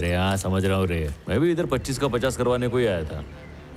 अरे हाँ समझ रहा हूँ रे। मैं भी इधर पच्चीस का पचास करवाने को ही आया था।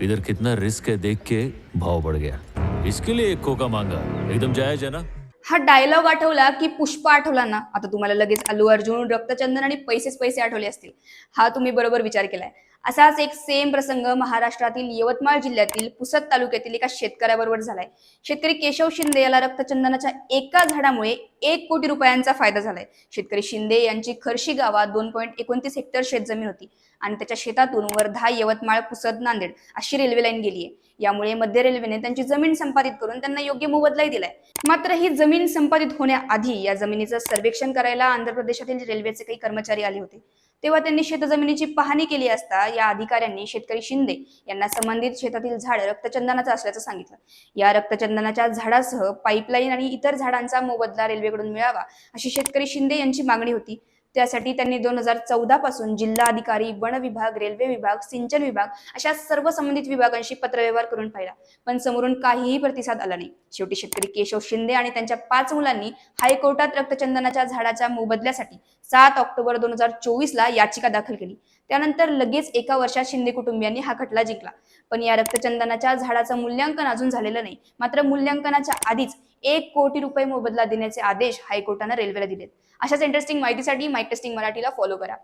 इधर कितना रिस्क है देख के भाव बढ़ गया। इसके लिए एक खोका मांगा। एकदम जायज है ना? हा डायलॉग आठवला की पुष्प आठवला ना? आता तुम्हाला लगेच अल्लू अर्जुन रक्तचंदन आणि पैसेच पैसे आठवले असतील. हा तुम्ही बरोबर विचार केलाय. असाच एक सेम प्रसंग महाराष्ट्रातील यवतमाळ जिल्ह्यातील पुसद तालुक्यातील एका शेतकऱ्याबरोबर झालाय. शेतकरी केशव शिंदे याला रक्तचंदनाच्या एका झाडामुळे एक कोटी रुपयांचा फायदा झालाय. शेतकरी शिंदे यांची खर्शी गावात दोन पॉईंट एकोणतीस हेक्टर शेतजमीन होती आणि त्याच्या शेतातून वर्धा यवतमाळ पुसद नांदेड अशी रेल्वे लाईन गेली आहे. यामुळे मध्य रेल्वेने त्यांची जमीन संपादित करून त्यांना योग्य मोबदलाही दिलाय. मात्र ही जमीन संपादित होण्याआधी या जमिनीचं सर्वेक्षण करायला आंध्र प्रदेशातील रेल्वेचे काही कर्मचारी आले होते. तेव्हा त्यांनी शेतजमिनीची पाहणी केली असता या अधिकाऱ्यांनी शेतकरी शिंदे यांना संबंधित शेतातील झाड रक्तचंदनाचं असल्याचं सांगितलं. या रक्तचंदनाच्या झाडासह पाईपलाईन आणि इतर झाडांचा मोबदला रेल्वेकडून मिळावा अशी शेतकरी शिंदे यांची मागणी होती. त्यासाठी त्यांनी दोन हजार चौदा पासून जिल्हा अधिकारी वन विभाग रेल्वे विभाग सिंचन विभाग अशा सर्व संबंधित विभागांशी पत्रव्यवहार करून पाहिला. पण समोरून काहीही प्रतिसाद आला नाही. शेवटी शेतकरी केशव शिंदे आणि त्यांच्या पाच मुलांनी हायकोर्टात रक्तचंदनाच्या झाडाच्या मोबदल्यासाठी सात ऑक्टोबर दोन हजार चोवीस ला याचिका दाखल केली. त्यानंतर लगेच एका वर्षात शिंदे कुटुंबियांनी हा खटला जिंकला. पण या रक्तचंदनाच्या झाडाचं मूल्यांकन अजून झालेलं नाही. मात्र मूल्यांकनाच्या आधीच एक कोटी रुपये मोबदला देण्याचे आदेश हायकोर्टानं रेल्वेला दिलेत. अशाच इंटरेस्टिंग माहितीसाठी माईक टेस्टिंग मराठीला फॉलो करा.